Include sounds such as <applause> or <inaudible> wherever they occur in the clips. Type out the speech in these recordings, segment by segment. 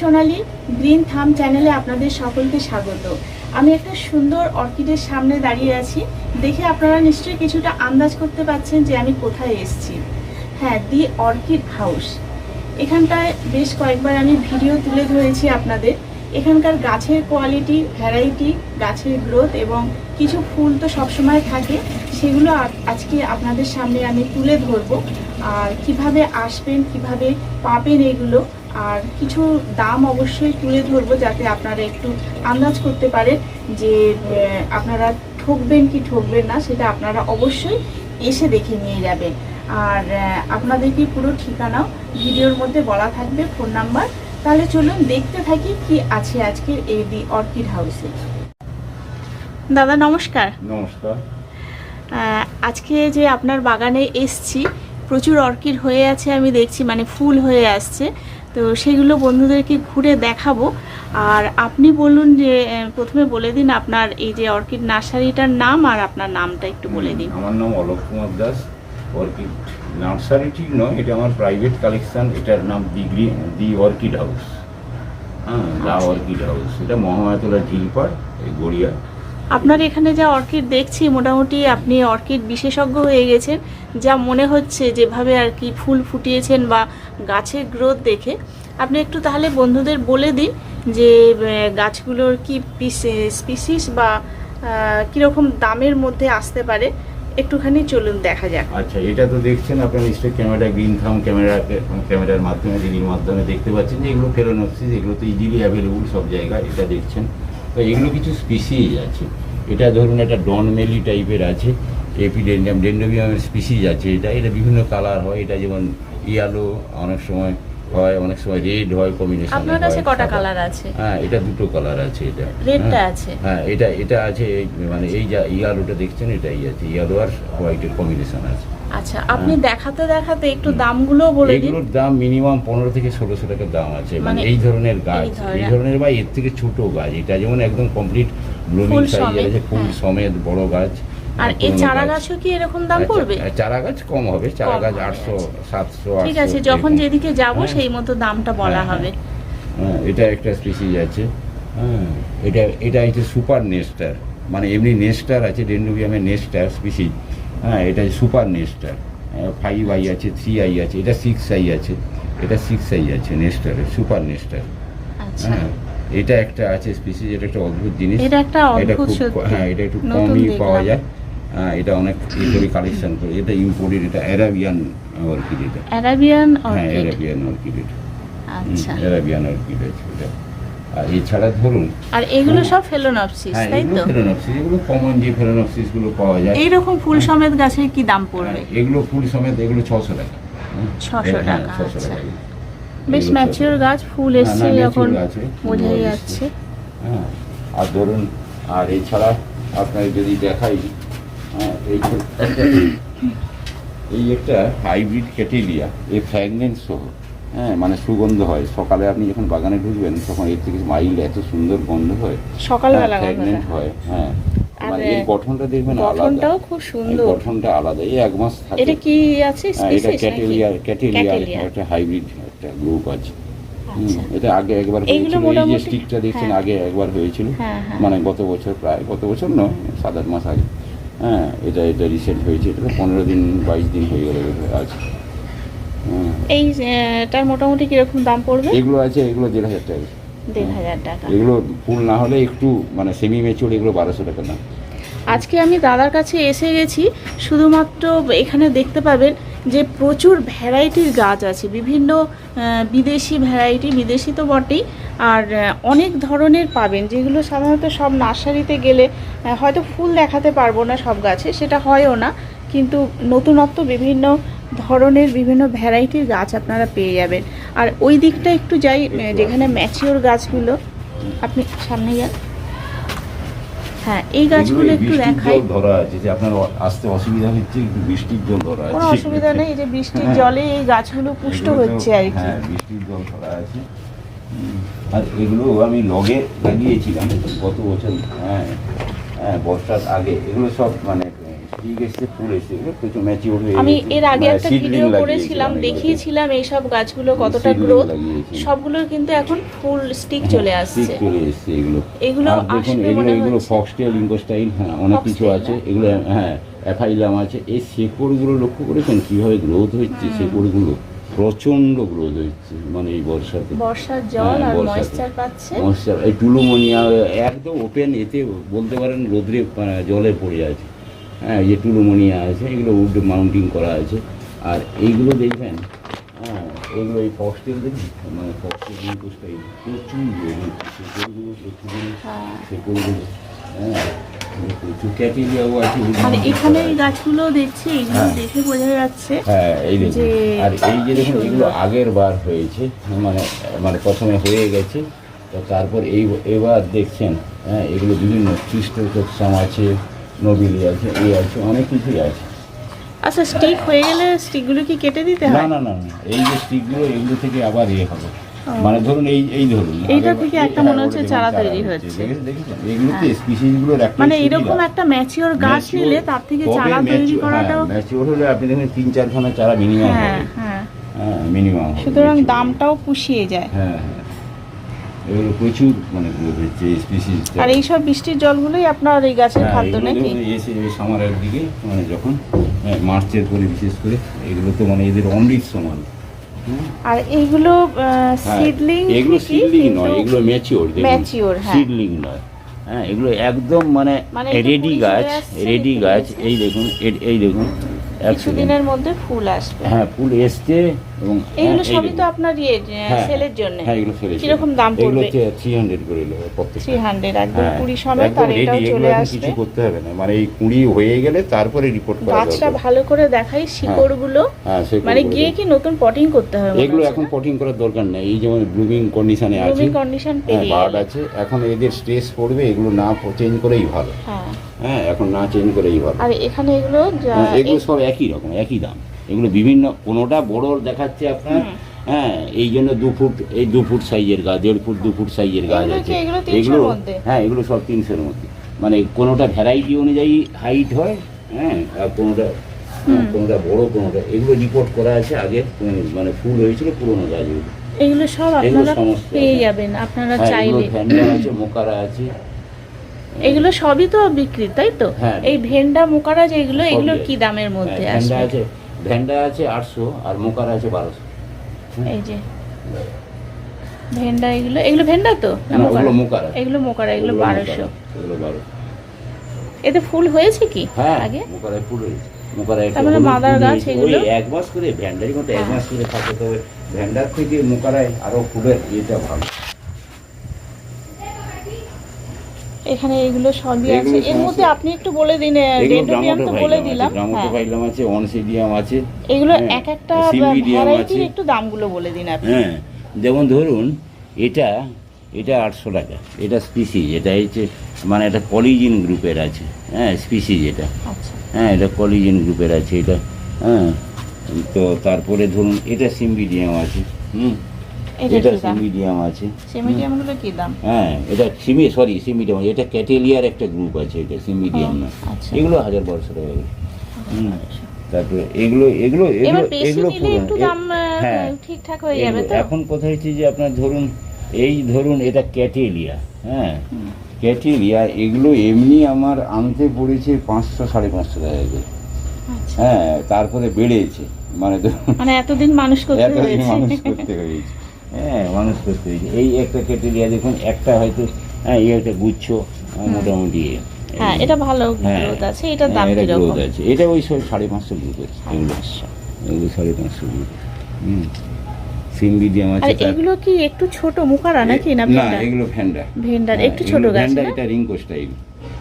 সোনালি green থাম চ্যানেলে আপনাদের সকলকে স্বাগত। আমি একটা সুন্দর অর্কিডের সামনে দাঁড়িয়ে আছি। দেখে আপনারা নিশ্চয়ই কিছুটা আন্দাজ করতে পারছেন যে আমি কোথায় এসেছি। হ্যাঁ দি অর্কিড হাউস। এখানটায় বেশ কয়েকবার আমি ভিডিও তুলে ধরেছি আপনাদের। এখানকার গাছের কোয়ালিটি, ভ্যারাইটি, গাছের গ্রোথ এবং কিছু ফুল তো সবসময় থাকে, সেগুলো আজকে আপনাদের সামনে আমি তুলে ধরবো। আর কীভাবে আসবেন, কীভাবে পাবেন এগুলো আর কিছু দাম অবশ্যই তুলে ধরবো যাতে আপনারা একটু আন্দাজ করতে পারেন যে আপনারা ঠকবেন কি ঠকবেন না সেটা আপনারা অবশ্যই এসে দেখে নিয়ে যাবেন। আর আপনাদেরকে পুরো ঠিকানাও ভিডিওর মধ্যে বলা থাকবে ফোন নাম্বার। তাহলে চলুন দেখতে থাকি কি আছে আজকের এই দি অর্কিড হাউসে। দাদা নমস্কার। নমস্কার। আজকে যে আপনার বাগানে এসছি প্রচুর অর্কিড হয়ে আছে আমি দেখছি মানে ফুল হয়ে আসছে। তো সেগুলো বন্ধুদেরকে ঘুরে দেখাবো। আর আপনি বলুন যে প্রথমে বলে দিন আপনার এই যে অর্কিড নার্সারিটার নাম আর আপনার নামটা একটু বলে দিন। আমার নাম অলোক কুমার দাস। অর্কিড নার্সারি ঠিক নয় এটা আমার প্রাইভেট কালেকশন এটার নাম the green the orchid house. হ্যাঁ দা আচ্ছা। Orchid house. এটা মহামায়াতলা ঝিলপাড় এই গড়িয়া। আপনার এখানে যা অর্কিড দেখছি, মোটামুটি আপনি অর্কিড বিশেষজ্ঞ হয়ে গেছেন, যা মনে হচ্ছে যেভাবে আর কি ফুল ফুটিয়েছেন বা গাছের গ্রোথ দেখে। আপনি একটু তাহলে বন্ধুদের বলে দিন যে গাছগুলোর কি স্পিসিস বা কীরকম দামের মধ্যে আসতে পারে, একটুখানি চলুন দেখা যাক। আচ্ছা এটা তো দেখছেন, আপনার নিশ্চয়ই ক্যামেরা, গ্রিন থাম ক্যামেরা, ক্যামেরার মাধ্যমে দিদির মাধ্যমে দেখতে পাচ্ছেন যে এগুলো ফেরোনক্সিস এগুলো তো ইজিলি অ্যাভেলেবল সব জায়গায়, এটা দেখছেন। তো এগুলো কিছু স্পিসিজ আছে। এটা ধরুন একটা ডনমেলি টাইপের আছে এপিডেন্ডিয়াম ডেন্ডোবিয়ামের স্পিসিজ আছে, এটা এটা বিভিন্ন কালার হয়, এটা যেমন ইয়ালো অনেক সময় হয় অনেক সময় রেড হয় কম্বিনেশন আপনার কাছে কটা কালার আছে? হ্যাঁ এটা দুটো কালার আছে এটা। রেডটা হ্যাঁ। আছে? হ্যাঁ এটা এটা আছে মানে এই যা ইয়ালোটা দেখছেন এটাই আছে। ইয়ালো আর হোয়াইটের কম্বিনেশন আছে। আচ্ছা আপনি দেখাতে দেখাতে একটু দামগুলোও বলে দিন। এগুলোর দাম মিনিমাম পনেরো থেকে ষোলোশো টাকার দাম আছে। মানে মানে এই ধরনের গাছ এই ধরনের- বা এর থেকে ছোট গাছ। এটা যেমন একদম কমপ্লিট ব্লুমিং সাইজ আছে ফুল হ্যাঁ। সমেত বড় গাছ। আর এই চারা গাছও কি এরকম দাম আচ্ছা, পড়বে? চারা গাছ কম হবে চারা গাছ আটশো। সাতশো ঠিক আছে যখন যেদিকে যাব হ্যাঁ। সেই মতো দামটা বলা হ্যাঁ, হবে। হ্যাঁ, এটা একটা স্পিসিজ আছে। হ্যাঁ এটা এটা হচ্ছে সুপার নেস্টার মানে এমনি নেস্টার আছে ডেন্ডুবিয়ামের নেস্টার স্পিসিজ হ্যাঁ এটা সুপার নেস্টার ফাইভ আই আছে থ্রি আই আছে এটা সিক্স আই আছে এটা সিক্স আই আছে নেস্টারের সুপার নেস্টার হ্যাঁ এটা একটা আছে স্পিসিজ এটা একটা অদ্ভুত জিনিস। এটা একটা অদ্ভুত হ্যাঁ এটা একটু কমই পাওয়া যায়। হ্যাঁ এটা অনেক ই করে কালেকশন করে। এটা ইম্পোর্টেড এটা অ্যারাবিয়ান অর্কিড এটা। অ্যারাবিয়ান হ্যাঁ অ্যারাবিয়ান অর্কিড এটা। আচ্ছা। অ্যারাবিয়ান অর্কিড এটা। আর এছাড়া ধরুন আর এগুলো সব ফেলোনপসিস হ্যাঁ তাই তো? ফেরোনপসিস এগুলো কমন যে ফেরোনপসিসগুলো পাওয়া যায়। এইরকম ফুল সমেত গাছের কি দাম পড়বে? হ্যাঁ, এগুলো ফুল সমেত এগুলো ছশো টাকা। হ্যাঁ, 600 হ্যাঁ, টাকা, 600 আচ্ছা। টাকা। বেশ ম্যাচিওর গাছ ফুল এসছে না, mature যখন গাছে, ফুল বোঝাই যাচ্ছে। হ্যাঁ আর ধরুন আর এছাড়া আপনার যদি দেখাই হ্যাঁ, এই এই একটা হাইব্রিড ক্যাটেলিয়া এই ফ্র্যাগনেন্স সহ হ্যাঁ মানে সুগন্ধ হয়। সকালে আপনি যখন বাগানে ঢুকবেন তখন এর থেকে মাইল্ড এত সুন্দর গন্ধ হয়। সকালবেলা ফ্র্যাগনেন্ট হয় হ্যাঁ। মানে এর গঠনটা দেখবেন গঠনটাও খুব সুন্দর। গঠনটা আলাদা। এই এক মাস থাকে। এটা কি আছে? হ্যাঁ, এটা ক্যাটেলিয়া। একটা হাইব্রিড একটা গ্রুপ আছে। আচ্ছা। এটা আগে একবার হয়েছিল। এই যে স্টিকটা দেখছেন হ্যাঁ। আগে একবার হয়েছিল। হ্যাঁ, হ্যাঁ। মানে গত বছর প্রায় গত বছর না সাত আট মাস আগে। হ্যাঁ এটা এটা রিসেন্ট হয়েছে এটা পনেরো দিন বাইশ দিন হয়ে গেল আজ। হ্যাঁ। এই আহ, মোটামুটি কীরকম দাম পড়বে? এগুলো আছে এগুলো দেড় হাজার টাকা। দেড় হাজার টাকা। এগুলো ফুল না হলে একটু মানে সেমি মেচুর এগুলো বারোশো টাকা দাম। আজকে আমি দাদার কাছে এসে গেছি শুধুমাত্র এখানে দেখতে পাবেন যে প্রচুর ভ্যারাইটির গাছ আছে, বিভিন্ন বিদেশি ভ্যারাইটি, বিদেশি তো বটেই, আর অনেক ধরনের পাবেন, যেগুলো সাধারণত সব নার্সারিতে গেলে হয়তো ফুল দেখাতে পারব না সব গাছে, সেটা হয়ও না, কিন্তু নতুনত্ব বিভিন্ন ধরনের, বিভিন্ন ভ্যারাইটির গাছ আপনারা পেয়ে যাবেন। আর ওই দিকটা একটু যাই যেখানে ম্যাচিওর গাছগুলো, আপনি সামনে যান। হ্যাঁ এই গাছগুলো একটু দেখাই। ধরা আছে যে আপনার আসতে অসুবিধা হচ্ছে একটু বৃষ্টির জল ধরা আছে। কোনো অসুবিধা নেই যে বৃষ্টির হ্যাঁ। জলে এই গাছগুলো পুষ্ট হচ্ছে আর কি। হ্যাঁ বৃষ্টির জল ধরা আছে। আর এগুলো আমি লগে লাগিয়েছিলাম গত বছর হ্যাঁ হ্যাঁ বর্ষার আগে। এগুলো সব মানে স্টিক এসছে ফুল এসছে এগুলো প্রচুর ম্যাচিওর হয়ে আমি এর আগে মানে একটা ভিডিও করেছিলাম। দেখিয়েছিলাম এইসব গাছগুলো কতটা গ্রোথ। সবগুলোর কিন্তু এখন ফুল স্টিক চলে আসছে। চলে এসছে এগুলো। এগুলো দেখুন এগুলো এগুলো ফক্সটেল ইনকোস্টাইল হ্যাঁ অনেক কিছু আছে। এগুলো হ্যাঁ অ্যাফাইলাম আছে। এই শেকড়গুলো লক্ষ্য করেছেন? কীভাবে গ্রোথ হচ্ছে শেকড়গুলো? প্রচণ্ড গ্রোথ হচ্ছে মানে এই বর্ষাতে। বর্ষার জল হ্যাঁ, আর ময়েশ্চার পাচ্ছে। মশার এই টুলুমোনিয়া একদম ওপেন এতে বলতে পারেন রোদ্রে জলে পড়ে আছে। হ্যাঁ যে টুলুমোনিয়া আছে এগুলো উড মাউন্টিং করা আছে আর এইগুলো দেখবেন হ্যাঁ এগুলো এই ফক্সটেল দেখি মানে ফক্সটেল ইনকোস্টাইল প্রচুর হ্যাঁ। হ্যাঁ প্রচুর ক্যাটেরিয়াও আছে আর এখানে এই গাছগুলো দেখছি এগুলো হ্যাঁ। দেখে বোঝা যাচ্ছে হ্যাঁ এই দেখুন আর এই যে দেখুন সুন্দর। এগুলো আগের বার হয়েছে মানে মানে প্রথমে হয়ে গেছে তো তারপর এই এবার দেখছেন হ্যাঁ এগুলো বিভিন্ন খ্রিস্টোসাম আছে নবিলি আছে এই আছে অনেক কিছুই আছে। আচ্ছা স্টিক হয়ে গেলে স্টিকগুলো কি কেটে দিতে হয়? না না না এই যে স্টিকগুলো এগুলো থেকে আবার ইয়ে হবে। মানে ধরুন এই এই ধরুন এইটা থেকে একটা হ্যাঁ, মনে হচ্ছে চারা তৈরি হচ্ছে। এগুলোতে হ্যাঁ। স্পিসিসগুলোর একটা মানে এরকম একটা ম্যাচিওর গাছ নিলে তার থেকে চারা তৈরি করাটাও ম্যাচিওর হলে আপনি দেখবেন তিন চারখানা চারা মিনিমাম হ্যাঁ হবে। হ্যাঁ। হ্যাঁ মিনিমাম সুতরাং দামটাও পুষিয়ে যায়। হ্যাঁ হ্যাঁ। এগুলো প্রচুর মানে স্পিসিস আর এইসব বৃষ্টির জলগুলোই আপনার এই গাছের হ্যাঁ, খাদ্য নাকি? এসে সামারের দিকে মানে যখন হ্যাঁ, মার্চের পরে বিশেষ করে এগুলো তো মানে এদের অমৃত সমান। আর এইগুলো হ্যাঁ, সিডলিং এগুলো সিডলিং নয় এগুলো ম্যাচিওর হ্যাঁ। সিডলিং নয়। হ্যাঁ এগুলো একদম মানে মানে এই রেডি গাছ রেডি গাছ এই দেখুন এই দেখুন এক second। কিছুদিনের মধ্যে ফুল আসবে। হ্যাঁ ফুল এসছে এবং এইগুলো হ্যাঁ, সবই তো আপনার ইয়ে হ্যাঁ, সেলের জন্য। হ্যাঁ এগুলো ফেলে কীরকম দাম এগুলো পড়বে? থ্রি হান্ড্রেড করে নেবে প্রত্যেক থ্রি হান্ড্রেড একদম হ্যাঁ, কুড়ি সময় একদম তার এটাও চলে আসবে। কিছু করতে হবে না। মানে এই কুড়ি হয়ে গেলে তারপরে রিপোর্ট করা গাছটা ভালো করে দেখাই শিকড়গুলো। হ্যাঁ মানে গিয়ে কি নতুন পটিং করতে হবে এগুলো এখন পটিং করার দরকার নেই। এই যেমন ব্লুমিং কন্ডিশনে আছে। ব্লুমিং কন্ডিশন হ্যাঁ পেরিয়ে বার্ড আছে। এখন এদের স্ট্রেস পড়বে এগুলো না চেঞ্জ করেই ভালো। হ্যাঁ। হ্যাঁ এখন না চেঞ্জ করেই ভালো। আর এখানে এগুলো হ্যাঁ, এগুলো সব একই রকম একই দাম। এগুলো বিভিন্ন কোনোটা বড় দেখাচ্ছে আপনার হ্যাঁ এই জন্য দু ফুট এই দু ফুট সাইজের গাছ দেড় ফুট দু ফুট সাইজের গাছ আছে। এগুলো 300 র মধ্যে? হ্যাঁ এগুলো সব তিনশোর মধ্যে। মানে কোনোটা ভ্যারাইটি অনুযায়ী হাইট হয় হ্যাঁ আর কোনোটা কোনোটা বড় কোনোটা এগুলো রিপোর্ট করা আছে আগে মানে ফুল হয়েছিল পুরোনো গাছগুলো। এগুলো সব আপনারা পেয়ে যাবেন আপনারা হ্যাঁ চাইলে। আছে মোকারা আছে। এগুলো সবই তো বিক্রি তাই তো? হ্যাঁ। এই ভেন্ডা মোকারা যেগুলো এগুলো আছে। কি দামের মধ্যে হ্যাঁ, আসবে? আছে ভ্যান্ডা আছে আটশো আর মোকারা আছে বারোশো। এই যে। ভেন্ডা এগুলো এগুলো ভেন্ডা তো? মোকারা? এগুলো মোকারা এগুলো বারোশো। ওগুলো বারোশো। এতে ফুল হয়েছে কি হ্যাঁ আগে? মোকারায় ফুল হয়েছে। মোকারায় মানে মাদার গাছ এগুলো? এক মাস করে ভ্যান্ডারি মতো এক। মাস করে থাকে তবে ভ্যান্ডার থেকে মোকারায় আরও ফুলের ইয়েটা ভালো। এখানে এগুলো সবই আছে। এর মধ্যে আপনি একটু বলে দিন ডেন্ড্রোবিয়াম তো বলে দিলাম হ্যাঁ। গ্রামোটোফাইলাম আছে অনসিডিয়াম আছে এগুলো হ্যাঁ, এক একটা ভ্যারাইটির আছে। একটু দামগুলো বলে দিন আপনি। হ্যাঁ যেমন ধরুন এটা এটা আটশো টাকা এটা স্পিসিজ এটা হচ্ছে মানে এটা কলিজিন গ্রুপের আছে হ্যাঁ স্পিসিজ এটা। আচ্ছা। হ্যাঁ এটা কলিজিন গ্রুপের আছে এটা হ্যাঁ তো তারপরে ধরুন এটা সিম্বিডিয়াম আছে হুম। এটা সিম্বিডিয়াম আছে। সেমিডিয়ামগুলো কি দাম? হ্যাঁ এটা সিমি সরি সিমিডিয়াম। এটা ক্যাটেলিয়ার একটা গ্রুপ আছে এটা সিমিডিয়াম না। আচ্ছা। এগুলো হাজার বারোশো টাকা। হুম তারপরে এগুলো এগুলো এগুলো এগুলো হ্যাঁ। ঠিকঠাক হয়ে যাবে তো? এখন কথা হচ্ছে যে আপনার ধরুন এই ধরুন এটা ক্যাটেলিয়া হ্যাঁ। ক্যাটেলিয়া এগুলো এমনি আমার আনতে পড়েছে পাঁচশো সাড়ে পাঁচশো টাকা করে। আচ্ছা। হ্যাঁ তারপরে বেড়েছে। মানে মানে এতদিন মানুষ করতে হয়েছে। হ্যাঁ মানুষ করতে হয়েছে। এই একটা ক্যাটেরিয়া দেখুন একটা হয়তো হ্যাঁ এই একটা গুচ্ছ মোটামুটি হ্যাঁ এটা ভালো হ্যাঁ, গ্রোথ আছে এটার দাম হ্যাঁ, এটা আছে। এটা ওই সব সাড়ে পাঁচশো গ্রুপ আছে এগুলো এগুলো সাড়ে পাঁচশো গ্রুপ হুম সিম্বিডিয়াম আছে এগুলো কি একটু ছোট মুখারা নাকি না না ভেন্ডা? এগুলো ভ্যান্ডা ভেন্ডার হ্যাঁ, একটু ছোট গাছ এটা স্টাইল।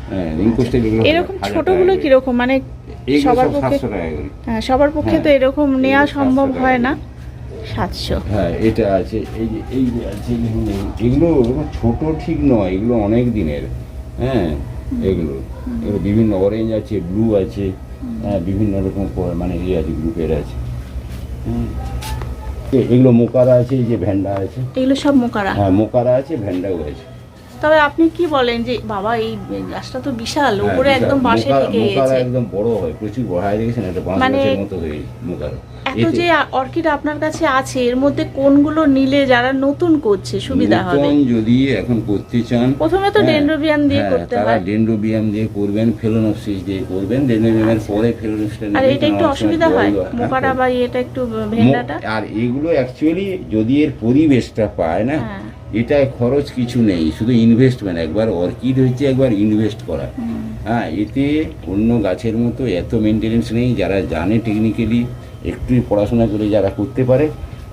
হ্যাঁ স্টাইল এগুলো এরকম ছোটগুলো মানে সবার পক্ষে হ্যাঁ সবার পক্ষে তো এরকম নেওয়া সম্ভব হয় না। সাতশো। হ্যাঁ এটা আছে। এই যে এই যে আছে এগুলো ছোট ঠিক নয় এগুলো অনেক দিনের। হ্যাঁ এগুলো। এগুলো বিভিন্ন অরেঞ্জ আছে ব্লু আছে হ্যাঁ বিভিন্ন রকম মানে ইয়ে আছে গ্রুপের আছে। এগুলো মোকারা আছে এই যে ভ্যান্ডা আছে। এগুলো সব মোকারা। হ্যাঁ মোকারা আছে ভ্যান্ডাও আছে। তবে আপনি কি বলেন যে বাবা এই গাছটা তো বিশাল হ্যাঁ, উপরে। একদম বাঁশে মোকা- থেকে গেছে। একদম বড় হয় প্রচুর বড় হয়। দেখেছেন? একটা বাঁশ মানে- মতো হয়ে মোকার। এত যে অর্কিড আপনার কাছে আছে এর মধ্যে কোনগুলো নিলে যারা নতুন করছে সুবিধা হবে? নতুন যদি এখন করতে চান প্রথমে তো হ্যাঁ, ডেন্ড্রোবিয়াম দিয়ে হ্যাঁ, করতে তারা হয়। ডেন্ড্রোবিয়াম দিয়ে করবেন ফেলোনপসিস দিয়ে করবেন ডেন্ড্রোবিয়ামের পরে ফেলোনপসিসটা আর এটা একটু অসুবিধা হয় হ্যাঁ, বা এটা একটু ভেন্ডাটা? আর এগুলো অ্যাকচুয়ালি যদি এর পরিবেশটা পায় না হ্যাঁ। এটায় খরচ কিছু নেই শুধু ইনভেস্টমেন্ট একবার অর্কিড হচ্ছে একবার ইনভেস্ট করা। হ্যাঁ এতে অন্য গাছের মতো এত মেনটেনেন্স নেই যারা জানে টেকনিক্যালি একটু পড়াশোনা করে যারা করতে পারে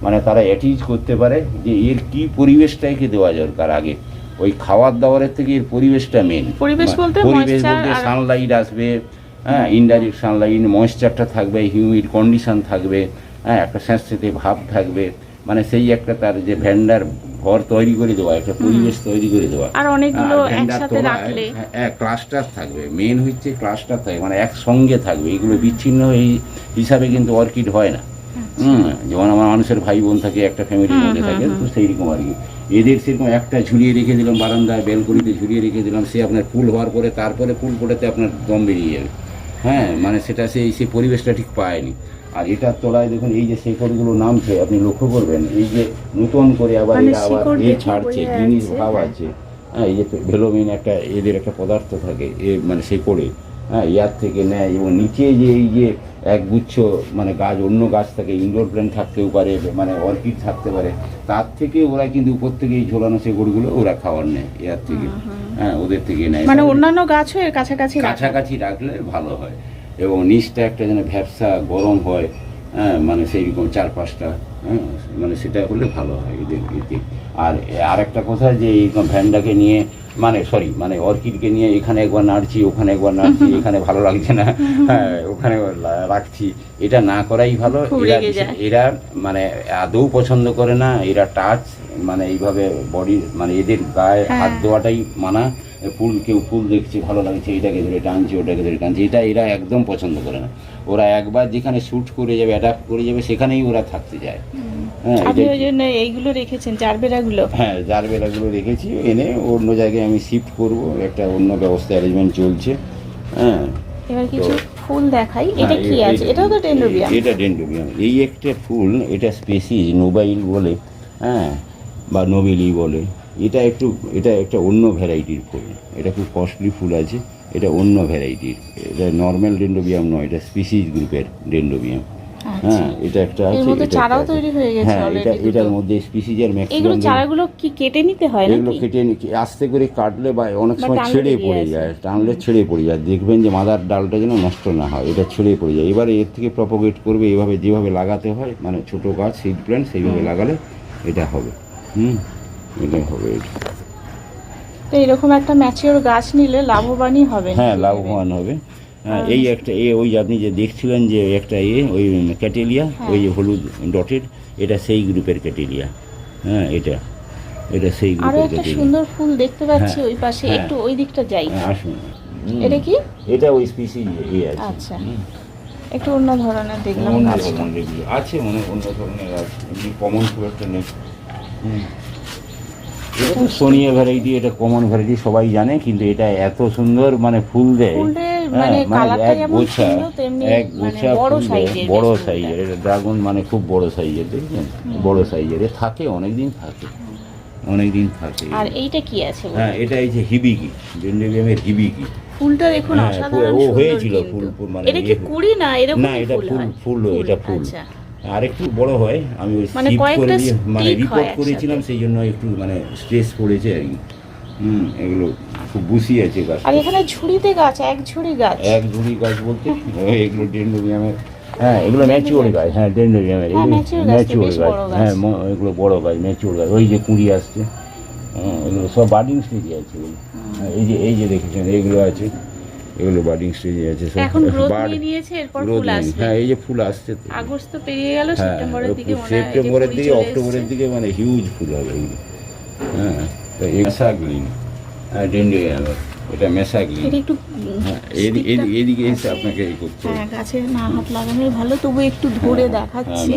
মানে তারা অ্যাটিজ করতে পারে যে এর কি পরিবেশটাকে দেওয়া দরকার আগে। ওই খাওয়ার দাওয়ারের থেকে এর পরিবেশটা মেন পরিবেশ বলতে পরিবেশ বলতে সানলাইট আসবে হ্যাঁ ইনডাইরেক্ট সানলাইট ময়েশ্চারটা থাকবে হিউমিড কন্ডিশন থাকবে হ্যাঁ একটা স্যাঁতস্যাঁতে ভাব থাকবে। মানে সেই একটা তার যে ভ্যান্ডার ঘর তৈরি করে দেওয়া একটা পরিবেশ তৈরি করে দেওয়া। আর অনেকগুলো একসাথে রাখলে। হ্যাঁ, এক ক্লাস্টার থাকবে। মেন হচ্ছে ক্লাস্টার থাকবে মানে একসঙ্গে থাকবে। এগুলো বিচ্ছিন্ন এই হিসাবে কিন্তু অর্কিড হয় না। হুম যেমন আমার মানুষের ভাই বোন থাকে একটা ফ্যামিলির মধ্যে থাকে। তো সেই রকম আর কি। এদের সেরকম একটা ঝুলিয়ে রেখে দিলাম বারান্দায় বেলকনিতে ঝুলিয়ে রেখে দিলাম সে আপনার ফুল হওয়ার পরে তারপরে ফুল ফোটাতে আপনার দম বেরিয়ে যাবে। হ্যাঁ মানে সেটা সেই সেই পরিবেশটা ঠিক পায়নি। আর এটার তলায় দেখুন এই যে শেকড়গুলো নামছে আপনি লক্ষ্য করবেন এই যে নতুন করে আবার মানে আবার এ ছাড়ছে জিনিস ভাব। আছে। হ্যাঁ এই যে ভেলোমিন একটা এদের একটা পদার্থ থাকে এ মানে শেকড়ে। হ্যাঁ ইয়ার থেকে নেয় এবং নিচে যে এই যে একগুচ্ছ মানে গাছ অন্য গাছ থাকে ইনডোর প্ল্যান্ট থাকতেও পারে মানে অর্কিড থাকতে পারে তার থেকে ওরা কিন্তু উপর থেকে এই ঝোলানো শেকড়গুলো ওরা খাওয়ার নেয় ইয়ার থেকে। হ্যাঁ ওদের থেকে নেয়। মানে অন্যান্য গাছও এর কাছাকাছি কাছাকাছি রাখলে ভালো হয়। এবং নিচটা একটা যেন ভ্যাপসা গরম হয় হ্যাঁ মানে সেই রকম চার পাঁচটা হ্যাঁ মানে সেটা হলে ভালো হয় এদের আর আরেকটা কথা যে, এই ভ্যানটাকে নিয়ে মানে সরি মানে অর্কিডকে নিয়ে এখানে একবার নাড়ছি ওখানে একবার নাড়ছি <laughs> এখানে ভালো লাগছে না। <laughs> হ্যাঁ ওখানে রাখছি। এটা না করাই ভালো। এরা এরা মানে আদৌ পছন্দ করে না। এরা টাচ মানে এইভাবে বডি মানে এদের গায়ে হাত হ্যাঁ। দেওয়াটাই মানা। ফুল কেউ ফুল দেখছে ভালো লাগছে এটাকে ধরে টানছে ওটাকে ধরে টানছে। এটা এরা একদম পছন্দ করে না। ওরা একবার যেখানে শ্যুট করে যাবে অ্যাডাপ্ট করে যাবে সেখানেই ওরা থাকতে যায়। হ্যাঁ এইগুলো রেখেছেন জারবেরাগুলো হ্যাঁ জার বেলাগুলো রেখেছি এনে অন্য জায়গায় আমি শিফট করব একটা অন্য ব্যবস্থা অ্যারেঞ্জমেন্ট চলছে হ্যাঁ। এবার কিছু ফুল দেখাই এটা হ্যাঁ, কি আছে? এটাও তো ডেন্ড্রোবিয়াম এটা ডেন্ড্রোবিয়াম এই একটা ফুল এটা স্পেসিস নোবাইল বলে হ্যাঁ বা নোবেলি বলে। এটা একটু এটা একটা অন্য ভ্যারাইটির ফুল। এটা খুব কস্টলি ফুল আছে এটা অন্য ভ্যারাইটির এটা নর্মাল ডেন্ডোবিয়াম নয় এটা স্পিসিস গ্রুপের ডেন্ড্রোবিয়াম হ্যাঁ এটা একটা আছে এটা চারাও তৈরি হয়ে গেছে হ্যাঁ এটা এটার মধ্যে স্পিসিজের এগুলো চারাগুলো কি কেটে নিতে হয় এগুলো কেটে আস্তে করে কাটলে বা অনেক সময় ছেড়ে পড়ে যায় টানলে ছেড়ে পড়ে যায়। দেখবেন যে মাদার ডালটা যেন নষ্ট না হয় এটা ছেড়ে পড়ে যায়। এবারে এর থেকে প্রপোগেট করবে এভাবে যেভাবে লাগাতে হয় মানে ছোট গাছ সিড প্ল্যান্ট সেইভাবে লাগালে এটা হবে। হুম এটা হবে এটা। তো এরকম একটা ম্যাচিওর গাছ নিলে লাভবানই হবে হ্যাঁ লাভবান হবে। হ্যাঁ এই একটা এ ওই আপনি যে দেখছিলেন যে একটা এ ওই ক্যাটেলিয়া হ্যাঁ। ওই যে হলুদ ডটের এটা সেই গ্রুপের ক্যাটেলিয়া। হ্যাঁ এটা এটা সেই গ্রুপের একটা সুন্দর ফুল দেখতে পাচ্ছি হ্যাঁ, ওই পাশে হ্যাঁ। একটু ওই দিকটা যাই। আসুন। এটা কি? এটা ওই স্পিসিজ এ আছে। আচ্ছা। একটু অন্য ধরনের দেখলাম আছে অনেক অন্য ধরনের আছে এমনি কমন খুব একটা নেই। এটা তো সোনিয়া ভ্যারাইটি এটা কমন ভ্যারাইটি সবাই জানে কিন্তু এটা এত সুন্দর মানে ফুল দেয়? মানে কালারটা এক যেমন গোছা সুন্দর তেমনি এক মানে গোছা বড় সাইজের বড় সাইজের এটা ড্রাগন মানে খুব বড় সাইজের দেখছেন? বড় সাইজের থাকে অনেক দিন থাকে অনেক দিন থাকে। আর এইটা কি আছে হ্যাঁ এটা এই যে হিবিকি ডেন্ডেবিয়ামের হিবিকি ফুলটা দেখুন হ্যাঁ, অসাধারণ ও হয়েছিল ফুল, ফুল মানে এটা কি ইয়ে- কুড়ি না এরকম না এটা ফুল ফুল হয়? এটা ফুল। আচ্ছা। আর একটু বড় হয় আমি ওই মানে কয়েকটা মানে রিপোর্ট করেছিলাম সেই জন্য একটু মানে স্ট্রেস পড়েছে আর কি। হুম এগুলো খুব বুসি আছে গাছ। আর এখানে ঝুড়িতে গাছ এক ঝুড়ি গাছ। এক ঝুড়ি গাছ বলতে <laughs> এগুলো ডেন্ডোরিয়ামের হ্যাঁ এগুলো ম্যাচিওর গাছ হ্যাঁ ডেন্ডোরিয়ামের হ্যাঁ, এগুলো ম্যাচিওর গাছ হ্যাঁ এগুলো বড় গাছ ম্যাচিওর গাছ ওই যে কুড়ি আসছে হ্যাঁ এগুলো সব বার্ডিং স্টেজে আছে হ্যাঁ, এই যে এই যে দেখেছেন এইগুলো আছে এগুলো বার্ডিং স্টেজে আছে সব। এখন <laughs> গ্রোথ নিয়ে নিয়েছে এরপর ফুল আসবে। হ্যাঁ এই যে ফুল আসছে তো। আগস্ট তো পেরিয়ে গেল হ্যাঁ সেপ্টেম্বরের দিকে মনে হয় সেপ্টেম্বরের দিকে অক্টোবরের দিকে মানে হিউজ ফুল হবে এগুলো। হ্যাঁ তো গ্রিন হ্যাঁ এটা একটু হ্যাঁ এদিকে এসে আপনাকে এই করতে হ্যাঁ গাছে না হাত লাগানোই ভালো তবু একটু ধরে হ্যাঁ, দেখাচ্ছি।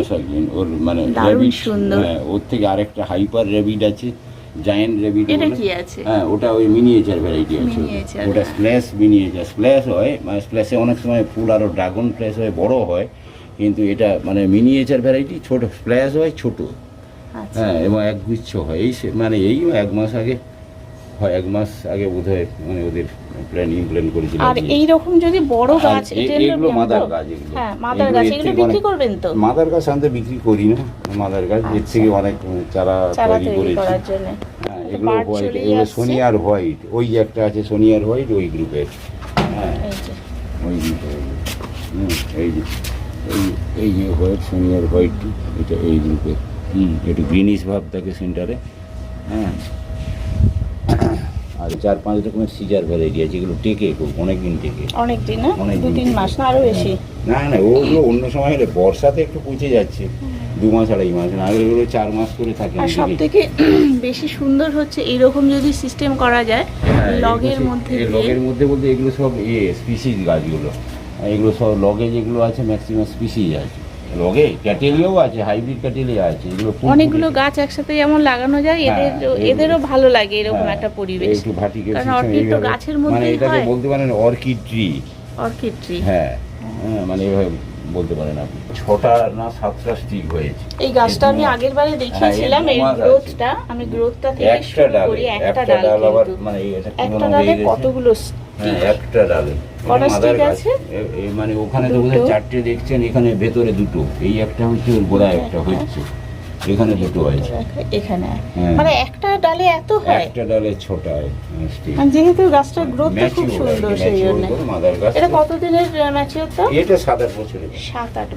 ওর মানে সুন্দর। হ্যাঁ ওর থেকে আরেকটা হাইপার র্যাবিট আছে জায়েন্ট রেবিট এটা কি আছে? হ্যাঁ ওটা ওই মিনিয়েচার ভ্যারাইটি আছে ওটা। হ্যাঁ। স্প্ল্যাশ মিনিয়েচার স্প্ল্যাশ হয় মানে স্প্ল্যাশে অনেক সময় ফুল আরও ড্রাগন ফ্ল্যাশ হয় বড় হয় কিন্তু এটা মানে মিনিয়েচার ভ্যারাইটি ছোট স্প্ল্যাশ হয় ছোট। আচ্ছা। হ্যাঁ এবং একগুচ্ছ হয়। এই মানে এই এক মাস আগে হয় এক মাস আগে বোধ হয় মানে ওদের প্ল্যানিং প্ল্যান করেছিল আর এই রকম যদি বড় গাছ এগুলো মাদার গাছ এগুলো। হ্যাঁ মাদার গাছ এর এগুলো বিক্রি করবেন তো? মাদার গাছ আনতে বিক্রি করি না মাদার গাছ। এর আচ্ছা। থেকে অনেক চারা তৈরি করেছি। হ্যাঁ এগুলো হোয়াইট এগুলো সোনিয়ার হোয়াইট ওই একটা আছে সোনিয়ার হোয়াইট ওই গ্রুপের। হ্যাঁ ওই হুম এই যে এই এই যে হোয়াইট সোনিয়ার হোয়াইট এটা এই গ্রুপের। হুম একটু গ্রিনিশ ভাব থাকে সেন্টারে হ্যাঁ। আর চার পাঁচ রকমের সিজার ভ্যারাইটি আছে যেগুলো টেকে খুব অনেকদিন টেকে। অনেক দিন না? অনেক দু তিন মাস না আরও বেশি? না না ওগুলো অন্য সময় হলে বর্ষাতে একটু পচে যাচ্ছে। দু মাস আড়াই মাস না আগে ওগুলো চার মাস করে থাকে আর সব থেকে বেশি সুন্দর হচ্ছে এরকম যদি সিস্টেম করা যায় হ্যাঁ, লগের মধ্যে লগের মধ্যে বলতে এগুলো সব ইয়ে স্পিসিস গাছগুলো। এগুলো সব লগে যেগুলো আছে ম্যাক্সিমাম স্পিসিস আছে। লগে ক্যাটেলিয়াও আছে হাইব্রিড ক্যাটেলিয়া আছে এগুলো অনেকগুলো গাছ একসাথে যেমন লাগানো যায় হ্যাঁ, এদের এদেরও ভালো লাগে এরকম হ্যাঁ, একটা পরিবেশ। একটু ভার্টিক্যাল কারণ অর্কিড তো গাছের মানে মধ্যেই এটাকে বলতে পারেন অর্কিড ট্রি। Orchid tree. হ্যাঁ হ্যাঁ মানে এভাবে বলতে পারেন আপনি। ছটা না সাতটা স্টিক হয়েছে। এই গাছটা আমি আগের বারে দেখিয়েছিলাম হ্যাঁ, এই গ্রোথটা আমি গ্রোথটা থেকে একটা শুরু করি একটা একটা ডাল ডাল আবার মানে এটা একটা ডালে কতগুলো হ্যাঁ একটা ডালে মাদার গাছ। আছে? এ- এ মানে ওখানে তো দুটো। বোধহয় চারটে দেখছেন এখানে ভেতরে দুটো এই একটা হচ্ছে ওর গোড়ায় একটা হচ্ছে এখানে দুটো আছে এখানে হ্যাঁ। মানে একটা ডালে এত হয় একটা ডালে ছটা। আর যেহেতু গাছটার গ্রোথটা খুব সুন্দর সেই জন্য এটা তো। কতদিনের এটা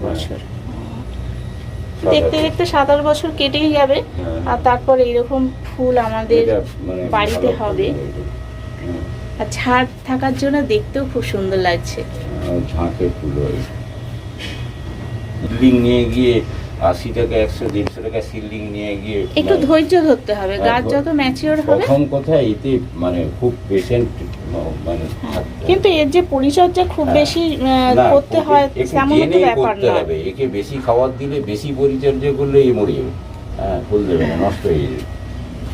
বছর দেখতে দেখতে সাত আট বছর কেটেই যাবে হ্যাঁ। আর তারপর এইরকম ফুল আমাদের মানে বাড়িতে হবে। হ্যাঁ, আর ঝাড় থাকার জন্য দেখতেও খুব সুন্দর লাগছে। ঝাঁকে ফুল হয় নিয়ে গিয়ে আশি টাকা একশো দেড়শো টাকা সিলিং নিয়ে গিয়ে একটু ধৈর্য ধরতে হবে হ্যাঁ, গাছ যত ম্যাচিওর হবে প্রথম কথা এতে মানে খুব পেশেন্ট মানে হ্যাঁ। কিন্তু এর যে পরিচর্যা খুব হ্যাঁ। বেশি করতে হয় তেমন তো ব্যাপার না একে বেশি খাবার দিলে বেশি পরিচর্যা করলে এ মরে যাবে। হ্যাঁ ফুল দেবে না নষ্ট হয়ে যাবে।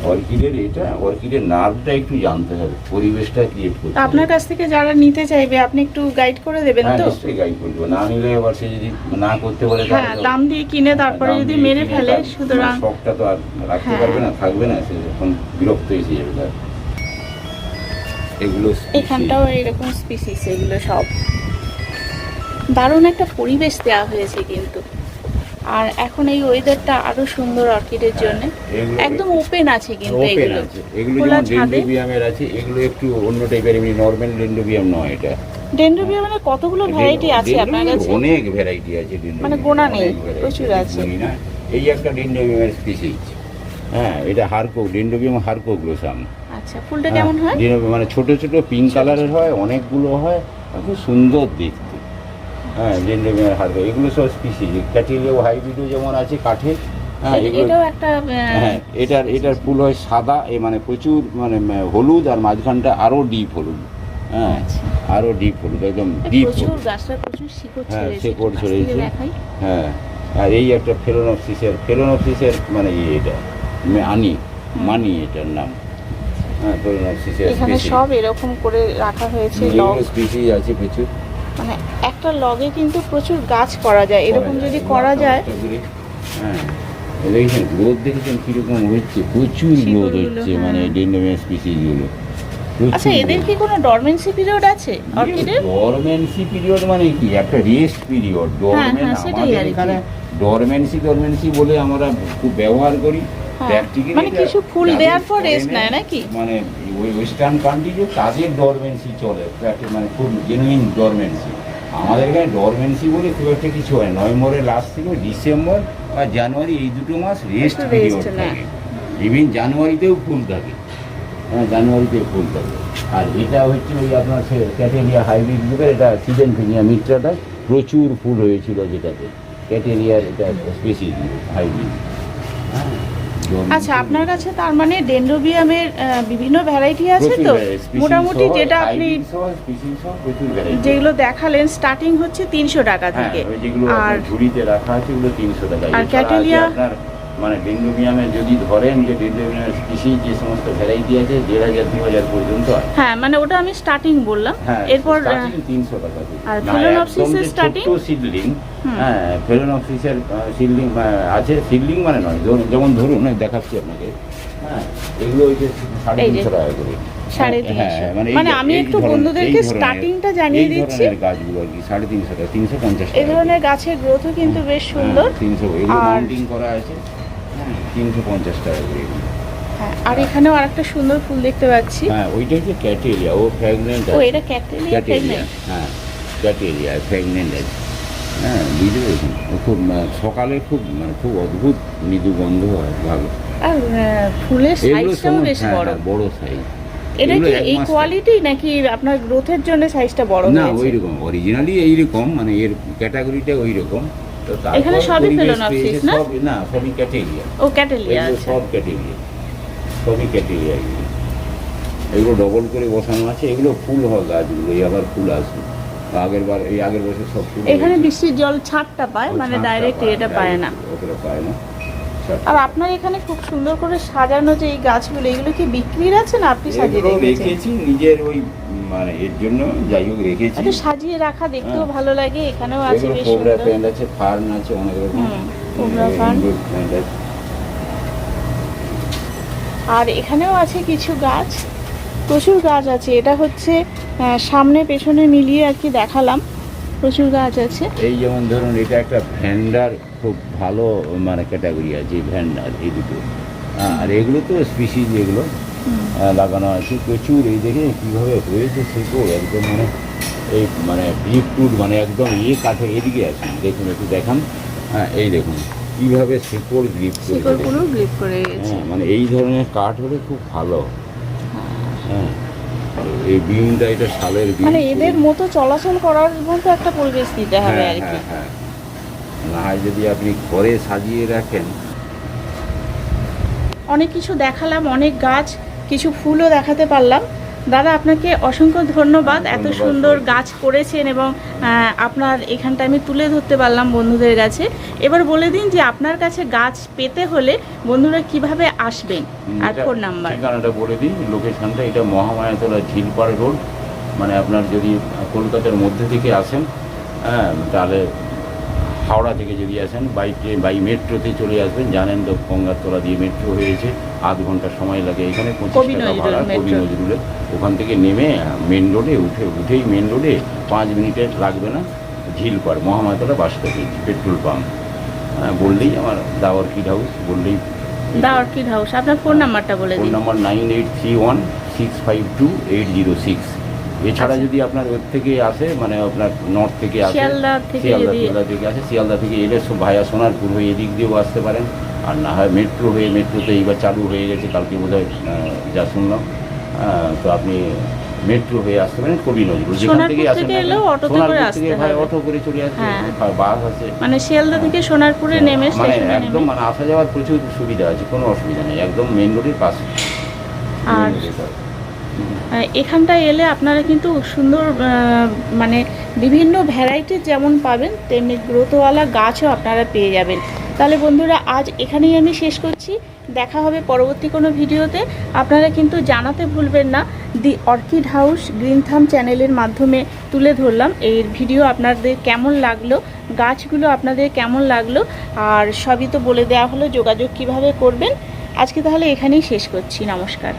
অর্কিডের এটা অর্কিডের নার্ভটা একটু জানতে হবে পরিবেশটা ক্রিয়েট করতে আপনার কাছ থেকে যারা নিতে চাইবে আপনি একটু গাইড করে দেবেন হ্যাঁ তো? নিশ্চয়ই গাইড করে দেবো। না নিলে এবার সে যদি না করতে পারে হ্যাঁ দাম দিয়ে কিনে তারপরে যদি মেরে ফেলে তার সুতরাং শখটা তো আর রাখতে হ্যাঁ। পারবে না থাকবে না সে যখন বিরক্ত এসে যাবে তার। এগুলো এখানটাও এরকম স্পিসিস এগুলো সব। দারুণ একটা পরিবেশ দেওয়া হয়েছে কিন্তু। আর এখন এই ওয়েদারটা আরও সুন্দর অর্কিডের জন্য। একদম ওপেন আছে কিন্তু এগুলো। এগুলো যেমন ছাদে। ডেন্ডোবিয়ামের আছে এগুলো একটু অন্য টাইপের এমনি নর্মাল ডেন্ডোবিয়াম নয় এটা। ডেন্ড্রোবিয়ামের কতগুলো ভ্যারাইটি আছে আপনার কাছে? অনেক ভ্যারাইটি আছে ডেন্ড্রোবিয়ামের, মানে গোনা নেই, প্রচুর আছে। এই একটা ডেন্ডোবিয়ামের স্পিসিস হ্যাঁ এটা হারকো ডেন্ডোবিয়াম হারকোগ্লোসাম। আচ্ছা ফুলটা কেমন হয়? মানে ছোট ছোট পিঙ্ক কালারের হয় অনেকগুলো হয় খুব সুন্দর দেখতে। হ্যাঁ ডেন্ডোবিয়াম হারকো এগুলো সব স্পিসিস ক্যাটিলিও হাইব্রিডও যেমন আছে কাঠে হ্যাঁ আহ, হ্যাঁ এটার এটার ফুল হয় সাদা এ মানে প্রচুর মানে হলুদ আর মাঝখানটা আরও ডিপ হলুদ হ্যাঁ আচ্ছা। আরও ডিপ হলুদ একদম ডিপ প্রচুর গাছটা প্রচুর শিকড় হ্যাঁ, শিকড় ছড়িয়েছে। হ্যাঁ আর এই একটা ফেলোনপসিসের ফেলোনপসিসের মানে ইয়ে এটা আনি মানি এটার নাম। হ্যাঁ ফেলোনপসিসের সব এরকম করে রাখা হয়েছে স্পিসিস আছে প্রচুর। মানে একটা লগে কিন্তু প্রচুর গাছ করা যায় এরকম যদি করা যায়। হ্যাঁ দেখেছেন গ্রোথ দেখেছেন কীরকম হচ্ছে? প্রচুর গ্রোথ হচ্ছে হ্যাঁ। মানে ডেন্ডোমিয়াম স্পিসিসগুলো আচ্ছা এদের কি কোনো ডরমেন্সি পিরিয়ড আছে? অর্কিডের? ডরমেন্সি পিরিয়ড মানে কি? একটা রেস্ট পিরিয়ড ডরমেন্ট আমাদের এখানে ডরমেন্সি ডরমেন্সি বলে আমরা খুব ব্যবহার করি। মানে কিছু ফুল দেওয়ার পর রেস্ট নেয় নাকি? মানে ওই ওয়েস্টার্ন কান্ট্রি যে তাদের ডরমেন্সি চলে মানে খুব জেনুইন ডরমেন্সি আমাদের এখানে ডরমেন্সি বলে খুব একটা কিছু হয় নভেম্বরের লাস্ট থেকে ডিসেম্বর আর জানুয়ারি এই দুটো মাস রেস্ট পিরিয়ড থাকে। ইভিন জানুয়ারিতেও ফুল থাকে। হ্যাঁ জানুয়ারিতে ফুল থাকে। আর এটা হচ্ছে ওই আপনার ক্যাটেরিয়া হাইব্রিড গ্রুপের এটা সিজন ফিনিয়া মিত্রাটা প্রচুর ফুল হয়েছিল যেটাতে। ক্যাটেরিয়ার এটা স্পেসিস হাইব্রিড হ্যাঁ আচ্ছা আপনার কাছে তার মানে ডেন্ড্রোবিয়ামের বিভিন্ন ভ্যারাইটি আছে তো? মোটামুটি যেটা আপনি যেগুলো দেখালেন স্টার্টিং হচ্ছে তিনশো টাকা থেকে। হ্যাঁ, আর আর ঝুড়িতে রাখা আছে ওগুলো তিনশো টাকা। আর ক্যাটেলিয়া? মানে ডেন্ডোমিয়ামে যদি ধরেন যে ডেন্ডোমিয়ামের স্পিসি যে সমস্ত ভ্যারাইটি আছে দেড় হাজার দু হাজার পর্যন্ত হ্যাঁ মানে ওটা আমি স্টার্টিং বললাম। হ্যাঁ এরপর 300 টাকা সিডলিং হ্যাঁ ফেলোনপসিসের সিডলিং আছে। সিডলিং মানে নয় যেমন ধরুন দেখাচ্ছি আপনাকে। হ্যাঁ এগুলো ওই যে সাড়ে তিনশো টাকা করে। হ্যাঁ, তিনশো। মানে মানে আমি একটু বন্ধুদেরকে জানিয়ে দিচ্ছি। গাছগুলো আর কি সাড়ে তিনশো টাকা তিনশো পঞ্চাশ এই ধরনের গাছের গ্রোথও কিন্তু বেশ সুন্দর। তিনশো এগুলো মাউন্টিং করা আছে। হ্যাঁ তিনশো পঞ্চাশ টাকা করে। হ্যাঁ, আর এখানেও আরেকটা সুন্দর ফুল দেখতে পাচ্ছি। হ্যাঁ ওইটা হচ্ছে ক্যাটেরিয়া ও ফ্র্যাগনেন্ট ও এটা ক্যাটেরিয়া হ্যাঁ ক্যাটেরিয়া প্রেগনেন্ট আছে। হ্যাঁ ও খুব সকালে খুব মানে খুব অদ্ভুত মৃদু গন্ধ হয় ভালো। আর ফুলের সাইজটাও বেশ হ্যাঁ, বড়। হ্যাঁ, বড় সাইজ এটা কি এই কোয়ালিটি নাকি আপনার গ্রোথের জন্য সাইজটা বড় না হয়েছে? ওই রকম অরিজিনালি এইরকম মানে এর ক্যাটাগরিটা ওই রকম তো তারপর এখানে সবই পরিবেশ না? না সবই ক্যাটেরিয়া। ও ক্যাটেলিয়া এগুলো সব ক্যাটেরিয়া সবই ক্যাটেরিয়া এগুলো। ডবল করে বসানো আছে এগুলো ফুল হয় গাছগুলো এই আবার ফুল আসবে। আগের বার এই আগের বছর সব ফুল এখানে বৃষ্টির জল ছাড়টা পায় মানে ডাইরেক্ট এটা পায় না। অতটা পায় না। আর আপনার এখানে খুব সুন্দর করে সাজানো যে এই গাছগুলো এগুলো কি বিক্রির আছে না আপনি সাজিয়ে রেখেছেন? রেখেছি নিজের ওই মানে এর জন্য যাই হোক রেখেছি। একটু সাজিয়ে রাখা দেখতেও হ্যাঁ। ভালো লাগে এখানেও আছে বেশ সুন্দর। প্যান্ট আছে ফার্ন আছে অনেক রকম। Cobra fern. আর এখানেও আছে কিছু গাছ প্রচুর গাছ আছে। এটা হচ্ছে সামনে পেছনে মিলিয়ে আর কি দেখালাম প্রচুর গাছ আছে। এই যেমন ধরুন এটা একটা ভ্যান্ডার খুব ভালো মানে ক্যাটাগরি আছে ভ্যান্ডার এই দুটো। আর এগুলো তো স্পিসিজ এগুলো। লাগানো আছে প্রচুর এই দেখে কীভাবে হয়েছে সেগুলো একদম মানে এই মানে ডিপ টুট মানে একদম ইয়ে কাঠে এদিকে আছে। দেখুন একটু দেখান। হ্যাঁ এই দেখুন কীভাবে শেকড় গ্রিপ করে শিকড়গুলো গ্রিপ করে গেছে। হ্যাঁ মানে এই ধরনের কাঠ হলে খুব ভালো। হ্যাঁ এই বিমটা এটা শালের বিম মানে এদের মতো চলাচল করার মতো একটা পরিবেশ দিতে হবে হ্যাঁ আর কি। হ্যাঁ হ্যাঁ। না হয় যদি আপনি ঘরে সাজিয়ে রাখেন। অনেক কিছু দেখালাম অনেক গাছ কিছু ফুলও দেখাতে পারলাম। দাদা আপনাকে অসংখ্য ধন্যবাদ। এত সুন্দর গাছ করেছেন এবং আপনার এখানটা আমি তুলে ধরতে পারলাম বন্ধুদের কাছে। এবার বলে দিন যে আপনার কাছে গাছ পেতে হলে বন্ধুরা কীভাবে আসবেন? আর ফোন নাম্বার। ঠিকানাটা বলে দিই। লোকেশনটা এটা মহামায়াতলা ঝিলপাড় রোড। মানে আপনার যদি কলকাতার মধ্যে থেকে আসেন হ্যাঁ তাহলে হাওড়া থেকে যদি আসেন বাই ট্রেন বাই মেট্রোতে চলে আসবেন। জানেন তো গঙ্গারতলা দিয়ে মেট্রো হয়েছে আধ ঘণ্টা সময় লাগে। এখানে পঁচিশ টাকা ভাড়া কবি নজরুলে। ওখান থেকে নেমে মেন রোডে উঠে উঠেই মেন রোডে পাঁচ মিনিটে লাগবে না Jhilpar Mahamatala bus stoppage petrol pump হ্যাঁ বললেই আমার দাওয়ার কিড হাউস বললেই দাওয়ার কিড হাউস আপনার ফোন নাম্বারটা বলে phone number nine eight three one six five two eight zero six এছাড়া। যদি আপনার ওর থেকে আসে মানে আপনার নর্থ থেকে আসে শিয়ালদা থেকে শিয়ালদা থেকে আসে শিয়ালদা থেকে এলে সব ভায়া সোনারপুর হয়ে এদিক দিয়েও আসতে পারেন। আর না হয় মেট্রো হয়ে মেট্রোতে এইবার চালু হয়ে গেছে কালকে বোধ হয় যা শুনলাম। তো আপনি মেট্রো হয়ে আসতে পারেন কবি নজরুল। যেখান থেকে আসেন সোনারপুর থেকে ভাই অটো করে চলে আসবে হ্যাঁ। বাস আছে। মানে শিয়ালদা থেকে সোনারপুরে নেমে মানে একদম মানে আসা যাওয়ার প্রচুর সুবিধা আছে কোনো অসুবিধা নেই একদম মেন রোডের পাশে। আর main road এর পাশে। আহ, এখানটায় এলে আপনারা কিন্তু সুন্দর মানে বিভিন্ন ভ্যারাইটির যেমন পাবেন, তেমনি গ্রোথওয়ালা গাছও আপনারা পেয়ে যাবেন। তাহলে বন্ধুরা, আজ এখানেই আমি শেষ করছি। দেখা হবে পরবর্তী কোনো ভিডিওতে। আপনারা কিন্তু জানাতে ভুলবেন না। দি অর্কিড হাউস গ্রিন থাম চ্যানেলের মাধ্যমে তুলে ধরলাম। এর ভিডিও আপনাদের কেমন লাগল, গাছগুলো আপনাদের কেমন লাগল, আর সবই তো বলে দেওয়া হলো, যোগাযোগ কীভাবে করবেন। আজকে তাহলে এখানেই শেষ করছি। নমস্কার।